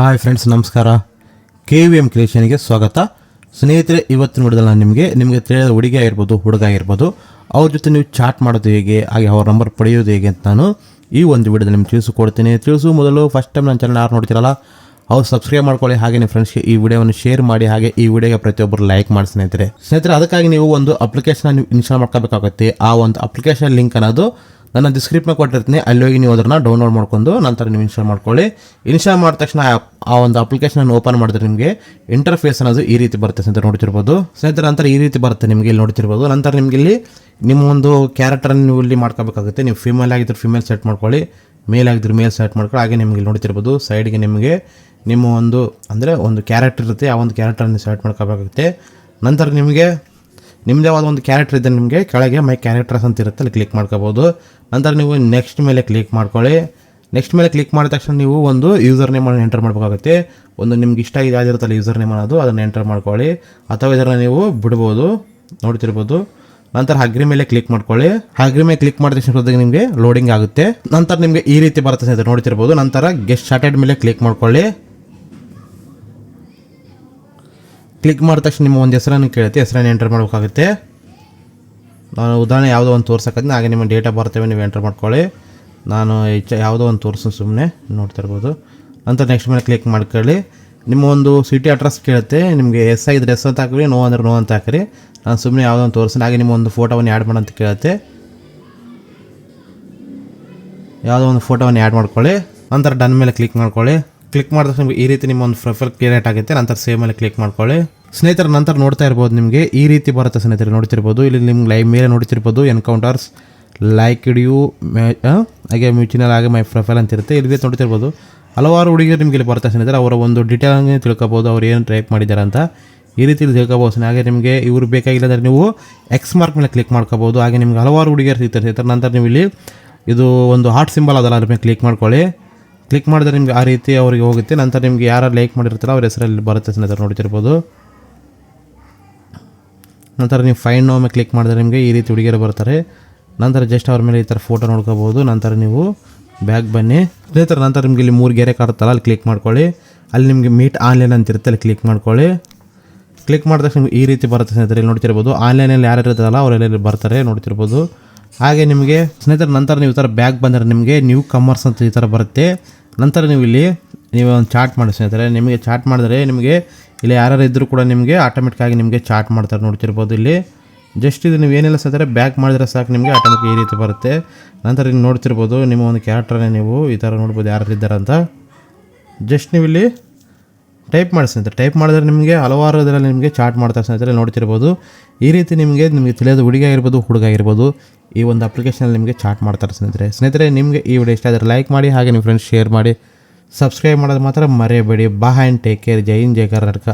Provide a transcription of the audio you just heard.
Hi friends, ನಮಸ್ಕಾರ. K V M ಕ್ರಿಯೇಷನ್ಗೆ ಸ್ವಾಗತ. ಸ್ನೇಹಿತರೆ, ಇವತ್ತು ನೋಡಿದ್ರೆ ನಿಮಗೆ ನಿಮಗೆ ತಿಳಿದ ಹುಡುಗಿ ಆಗಿರ್ಬೋದು, ಹುಡುಗ ಆಗಿರ್ಬೋದು, ಅವ್ರ ಜೊತೆ ನೀವು ಚಾಟ್ ಮಾಡೋದು ಹೇಗೆ, ಹಾಗೆ ಅವ್ರ ನಂಬರ್ ಪಡೆಯೋದು ಹೇಗೆ ಅಂತ ನಾನು ಈ ಒಂದು ವಿಡಿಯೋದಲ್ಲಿ ನಿಮ್ಗೆ ತಿಳಿಸಿಕೊಡ್ತೀನಿ. ತಿಳಿಸು ಮೊದಲು ಫಸ್ಟ್ ಟೈಮ್ ನನ್ನ ಚಾನಲ್ ಯಾರು ನೋಡ್ತಿರಲ್ಲ, ಅವ್ರು ಸಬ್ಸ್ಕ್ರೈಬ್ ಮಾಡ್ಕೊಳ್ಳಿ ಹಾಗೆ ನಿಮ್ಮ ಫ್ರೆಂಡ್ಸ್ಗೆ ಈ ವಿಡಿಯೋವನ್ನು ಶೇರ್ ಮಾಡಿ, ಹಾಗೆ ಈ ವಿಡಿಯೋಗೆ ಪ್ರತಿಯೊಬ್ಬರು ಲೈಕ್ ಮಾಡಿ ಸ್ನೇಹಿತರೆ. ಸ್ನೇಹಿತರೆ, ಅದಕ್ಕಾಗಿ ನೀವು ಒಂದು ಅಪ್ಲಿಕೇಶನ್ ನೀವು ಇನ್ಸ್ಟಾಲ್ ಮಾಡ್ಕೋಬೇಕಾಗುತ್ತೆ. ಆ ಒಂದು ಅಪ್ಲಿಕೇಶನ್ ಲಿಂಕ್ ಅನ್ನೋದು ನನ್ನ ಡಿಸ್ಕ್ರಿಪ್ಷನ್ ಕೊಟ್ಟಿರ್ತೀನಿ, ಅಲ್ಲಿ ಹೋಗಿ ನೀವು ಅದನ್ನು ಡೌನ್ಲೋಡ್ ಮಾಡ್ಕೊಂಡು ನಂತರ ನೀವು ಇನ್ಸ್ಟಾಲ್ ಮಾಡ್ಕೊಳ್ಳಿ. ಇನ್ಸ್ಟಾಲ್ ಮಾಡಿದ ತಕ್ಷಣ ಆ- ಒಂದು ಅಪ್ಲಿಕೇಶನ್ ಓಪನ್ ಮಾಡಿದ್ರೆ ನಿಮಗೆ ಇಂಟರ್ಫೇಸ್ ಅನ್ನೋದು ಈ ರೀತಿ ಬರುತ್ತೆ ಸ್ನೇಹಿತರೆ, ನೋಡ್ತಿರ್ಬೋದು. ಸ್ನೇಹಿತರ, ನಂತರ ಈ ರೀತಿ ಬರುತ್ತೆ ನಿಮಗೆ ಇಲ್ಲಿ ನೋಡ್ತಿರ್ಬೋದು. ನಂತರ ನಿಮಗೆ ಇಲ್ಲಿ ನಿಮ್ಮ ಒಂದು ಕ್ಯಾರೆಕ್ಟರ್ ನೀವು ಇಲ್ಲಿ ಮಾಡ್ಕೋಬೇಕಾಗುತ್ತೆ. ನೀವು ಫಿಮೇಲ್ ಆಗಿದ್ರೆ ಫಿಮೇಲ್ ಸೆಟ್ ಮಾಡ್ಕೊಳ್ಳಿ ಮೇಲ್ ಆಗಿದ್ರೆ ಮೇಲ್ ಸೆಟ್ ಮಾಡ್ಕೊಳ್ಳಿ. ಹಾಗೆ ನಿಮಗೆ ಇಲ್ಲಿ ನೋಡ್ತಿರ್ಬೋದು. ಸೈಡ್ಗೆ ನಿಮಗೆ ನಿಮ್ಮ ಒಂದು, ಅಂದರೆ ಒಂದು ಕ್ಯಾರೆಕ್ಟರ್ ಇರುತ್ತೆ, ಆ ಒಂದು ಕ್ಯಾರೆಕ್ಟರ್ನ ಸೆಲೆಕ್ಟ್ ಮಾಡ್ಕೋಬೇಕಾಗುತ್ತೆ. ನಂತರ ನಿಮಗೆ ನಿಮ್ಮದೇ ಆದ ಒಂದು ಕ್ಯಾರೆಕ್ಟರ್ ಇದೆ ನಿಮಗೆ ಕೆಳಗೆ ಮೈ ಕ್ಯಾರೆಕ್ಟರ್ಸ್ ಅಂತ ಇರುತ್ತೆ, ಅಲ್ಲಿ ಕ್ಲಿಕ್ ಮಾಡ್ಕೋಬೋದು. ನಂತರ ನೀವು ನೆಕ್ಸ್ಟ್ ಮೇಲೆ ಕ್ಲಿಕ್ ಮಾಡ್ಕೊಳ್ಳಿ. ನೆಕ್ಸ್ಟ್ ಮೇಲೆ ಕ್ಲಿಕ್ ಮಾಡಿದ ತಕ್ಷಣ ನೀವು ಒಂದು ಯೂಸರ್ ನೇಮನ್ನು ಎಂಟರ್ ಮಾಡಬೇಕಾಗುತ್ತೆ. ಒಂದು ನಿಮ್ಗೆ ಇಷ್ಟ ಇದೆ, ಆಗಿರುತ್ತಲ್ಲ ಯೂಸರ್ ನೇಮ್ ಅನ್ನೋದು, ಅದನ್ನು ಎಂಟರ್ ಮಾಡ್ಕೊಳ್ಳಿ. ಅಥವಾ ಇದನ್ನು ನೀವು ಬಿಡ್ಬೋದು, ನೋಡ್ತಿರ್ಬೋದು. ನಂತರ ಅಗ್ರಿ ಮೇಲೆ ಕ್ಲಿಕ್ ಮಾಡ್ಕೊಳ್ಳಿ. ಅಗ್ರಿ ಮೇಲೆ ಕ್ಲಿಕ್ ಮಾಡಿದ ತಕ್ಷಣ ನಿಮಗೆ ಲೋಡಿಂಗ್ ಆಗುತ್ತೆ. ನಂತರ ನಿಮಗೆ ಈ ರೀತಿ ಬರುತ್ತೆ ನೋಡ್ತಿರ್ಬೋದು. ನಂತರ ಗೆಸ್ಟ್ ಸ್ಟಾರ್ಟೆಡ್ ಮೇಲೆ ಕ್ಲಿಕ್ ಮಾಡ್ಕೊಳ್ಳಿ. ಕ್ಲಿಕ್ ಮಾಡಿದ ತಕ್ಷಣ ನಿಮ್ಮ ಒಂದು ಹೆಸರನ್ನು ಕೇಳುತ್ತೆ, ಹೆಸರನ್ನು ಎಂಟರ್ ಮಾಡಬೇಕಾಗುತ್ತೆ. ನಾನು ಉದಾಹರಣೆ ಯಾವುದೋ ಒಂದು ತೋರಿಸಕತ್ತೀನಿ ಹಾಗೆ ನಿಮ್ಮ ಡೇಟಾ ಬರ್ತೇವೆ ನೀವು ಎಂಟರ್ ಮಾಡ್ಕೊಳ್ಳಿ. ನಾನು ಹೆಚ್ಚು ಯಾವುದೋ ಒಂದು ತೋರಿಸು ಸುಮ್ಮನೆ ನೋಡ್ತಾ ಇರ್ಬೋದು. ನಂತರ ನೆಕ್ಸ್ಟ್ ಮೇಲೆ ಕ್ಲಿಕ್ ಮಾಡ್ಕೊಳ್ಳಿ. ನಿಮ್ಮ ಒಂದು ಸಿಟಿ ಅಡ್ರೆಸ್ ಕೇಳುತ್ತೆ, ನಿಮಗೆ ಎಸ್ ಆಗಿದ್ರೆ ಎಸ್ ಅಂತ ಹಾಕಿರಿ ನೋ ಅಂದರೆ ನೋ ಅಂತ ಹಾಕಿರಿ. ನಾನು ಸುಮ್ಮನೆ ಯಾವುದೋ ಒಂದು ತೋರಿಸ್ತೀನಿ ಹಾಗೆ ನಿಮ್ಮ ಒಂದು ಫೋಟೋವನ್ನು ಆ್ಯಡ್ ಮಾಡಂತ ಕೇಳುತ್ತೆ. ಯಾವುದೋ ಒಂದು ಫೋಟೋವನ್ನು ಆ್ಯಡ್ ಮಾಡ್ಕೊಳ್ಳಿ. ನಂತರ ಡನ್ ಮೇಲೆ ಕ್ಲಿಕ್ ಮಾಡ್ಕೊಳ್ಳಿ. ಕ್ಲಿಕ್ ಮಾಡಿದ ನಿಮಗೆ ಈ ರೀತಿ ನಿಮ್ಮ ಒಂದು ಪ್ರೊಫೈಲ್ ಕ್ರಿಯೇಟ್ ಆಗುತ್ತೆ ನಂತರ ಸೇವ್ ಮೇಲೆ ಕ್ಲಿಕ್ ಮಾಡ್ಕೊಳ್ಳಿ. ಸ್ನೇಹಿತರ, ನಂತರ ನೋಡ್ತಾ ಇರ್ಬೋದು ನಿಮಗೆ ಈ ರೀತಿ ಬರುತ್ತೆ ಸ್ನೇಹಿತರೆ, ನೋಡ್ತಿರ್ಬೋದು. ಇಲ್ಲಿ ನಿಮ್ಗೆ ಲೈವ್ ಮೇಲೆ ನೋಡ್ತಿರ್ಬೋದು ಎನ್ಕೌಂಟರ್ಸ್ ಲೈಕ್ ಯು ಹಾಗೆ ಮ್ಯೂಚಿನಲ್ ಆಗಿ ಮೈ ಪ್ರೊಫೈಲ್ ಅಂತ ಇರುತ್ತೆ. ಇಲ್ಲಿ ನೋಡ್ತಿರ್ಬೋದು. ಹಲವಾರು ಹುಡುಗಿಯರು ನಿಮಗೆ ಇಲ್ಲಿ ಬರ್ತಾ ಸ್ನೇಹಿತರೆ, ಅವರ ಒಂದು ಡೀಟೇಲ್ ತಿಳ್ಕೊಬೋದು, ಅವ್ರು ಏನು ಟೈಪ್ ಮಾಡಿದ್ದಾರೆ ಅಂತ. ಈ ರೀತಿ ತಿಳ್ಕೊಬೋದು. ಹಾಗೆ ನಿಮಗೆ ಇವರು ಬೇಕಾಗಿಲ್ಲ ಅಂದರೆ ನೀವು ಎಕ್ಸ್ ಮಾರ್ಕ್ ಮೇಲೆ ಕ್ಲಿಕ್ ಮಾಡ್ಕೋಬೋದು. ಹಾಗೆ ನಿಮ್ಗೆ ಹಲವಾರು ಹುಡುಗಿಯರು ಸಿಗ್ತಾರೆ ಸ್ನೇಹಿತರೆ. ನಂತರ ನೀವು ಇಲ್ಲಿ ಇದು ಒಂದು ಹಾರ್ಟ್ ಸಿಂಬಲ್ ಅದಲ್ಲ ಅದ್ರ ಮೇಲೆ ಕ್ಲಿಕ್ ಮಾಡ್ಕೊಳ್ಳಿ. ಕ್ಲಿಕ್ ಮಾಡಿದ್ರೆ ನಿಮಗೆ ಆ ರೀತಿ ಅವರಿಗೆ ಹೋಗುತ್ತೆ. ನಂತರ ನಿಮಗೆ ಯಾರು ಲೈಕ್ ಮಾಡಿರ್ತಾರೋ ಅವ್ರ ಹೆಸರಲ್ಲಿ ಬರುತ್ತೆ ಸ್ನೇಹಿತರು ನೋಡ್ತಿರ್ಬೋದು ನಂತರ ನೀವು ಫೈನ್ ನೋ ಕ್ಲಿಕ್ ಮಾಡಿದ್ರೆ ನಿಮಗೆ ಈ ರೀತಿ ಹುಡುಗಿಯರು ಬರ್ತಾರೆ. ನಂತರ ಜಸ್ಟ್ ಅವ್ರ ಮೇಲೆ ಈ ಥರ ಫೋಟೋ ನೋಡ್ಕೋಬೋದು. ನಂತರ ನೀವು ಬ್ಯಾಗ್ ಬನ್ನಿ. ಸ್ನೇಹಿತರ, ನಂತರ ನಿಮಗೆ ಇಲ್ಲಿ ಮೂರು ಗೆರೆ ಕಾಡ್ತಲ್ಲ ಅಲ್ಲಿ ಕ್ಲಿಕ್ ಮಾಡ್ಕೊಳ್ಳಿ. ಅಲ್ಲಿ ನಿಮಗೆ ಮೀಟ್ ಆನ್ಲೈನ್ ಅಂತ ಇರುತ್ತೆ, ಅಲ್ಲಿ ಕ್ಲಿಕ್ ಮಾಡ್ಕೊಳ್ಳಿ. ಕ್ಲಿಕ್ ಮಾಡಿದ ತಕ್ಷಣ ಈ ರೀತಿ ಬರುತ್ತೆ ಸ್ನೇಹಿತರೆ, ಇಲ್ಲಿ ನೋಡ್ತಿರ್ಬೋದು. ಆನ್ಲೈನಲ್ಲಿ ಯಾರು ಇರ್ತಾರಲ್ಲ ಅವರೆಲ್ಲ ಬರ್ತಾರೆ, ನೋಡ್ತಿರ್ಬೋದು. ಹಾಗೆ ನಿಮಗೆ, ಸ್ನೇಹಿತರೆ, ನಂತರ ನೀವು ಈ ಥರ ಬ್ಯಾಗ್ ಬಂದರೆ ನಿಮಗೆ ನ್ಯೂ ಕಮರ್ಸ್ ಅಂತ ಈ ಥರ ಬರುತ್ತೆ. ನಂತರ ನೀವು ಇಲ್ಲಿ ನೀವು ಒಂದು ಚಾಟ್ ಮಾಡಿ ಸ್ನೇಹಿತರೆ, ನಿಮಗೆ ಚಾಟ್ ಮಾಡಿದರೆ ನಿಮಗೆ ಇಲ್ಲಿ ಯಾರು ಇದ್ದರೂ ಕೂಡ ನಿಮಗೆ ಆಟೋಮೆಟಿಕ್ಕಾಗಿ ನಿಮಗೆ ಚಾಟ್ ಮಾಡ್ತಾರೆ ನೋಡ್ತಿರ್ಬೋದು ಇಲ್ಲಿ. ಜಸ್ಟ್ ಇದು ನೀವು ಏನೆಲ್ಲ ಸ್ನೇಹಿತರೆ ಬ್ಯಾಕ್ ಮಾಡಿದ್ರೆ ಸಾಕು ನಿಮಗೆ ಆಟೋಮೆಟಿಕ್ ಈ ರೀತಿ ಬರುತ್ತೆ. ನಂತರ ನೀವು ನೋಡ್ತಿರ್ಬೋದು ನಿಮ್ಮ ಒಂದು ಕ್ಯಾರೆಕ್ಟ್ರನ್ನೇ ನೀವು ಈ ಥರ ನೋಡ್ಬೋದು ಯಾರು ಇದ್ದಾರೆ ಅಂತ ಜಸ್ಟ್ ನೀವು ಇಲ್ಲಿ ಟೈಪ್ ಮಾಡಿ ಸ್ನೇಹಿತರೆ. ಟೈಪ್ ಮಾಡಿದ್ರೆ ನಿಮಗೆ ಹಲವಾರು ಇದರಲ್ಲಿ ನಿಮಗೆ ಚಾಟ್ ಮಾಡ್ತಾರೆ ಸ್ನೇಹಿತರೆ, ನೋಡ್ತಿರ್ಬೋದು. ಈ ರೀತಿ ನಿಮಗೆ ನಿಮಗೆ ತಿಳಿಯೋದು ಹುಡುಗಿ ಆಗಿರ್ಬೋದು, ಹುಡುಗ ಆಗಿರ್ಬೋದು, ಈ ಒಂದು ಅಪ್ಲಿಕೇಶನಲ್ಲಿ ನಿಮಗೆ ಚಾಟ್ ಮಾಡ್ತಾರೆ ಸ್ನೇಹಿತರೆ. ಸ್ನೇಹಿತರೆ, ನಿಮಗೆ ಈ ವಿಡಿಯೋ ಇಷ್ಟ ಆದರೆ ಲೈಕ್ ಮಾಡಿ, ಹಾಗೆ ನಿಮ್ಮ ಫ್ರೆಂಡ್ಸ್ ಶೇರ್ ಮಾಡಿ ಸಬ್ಸ್ಕ್ರೈಬ್ ಮಾಡೋದು ಮಾತ್ರ ಮರೆಯಬೇಡಿ. ಬಾ ಆ್ಯಂಡ್ ಟೇಕ್ ಕೇರ್ ಜೈ ಹಿಂದ್, ಜೈ ಕರ್ನಾಟಕ.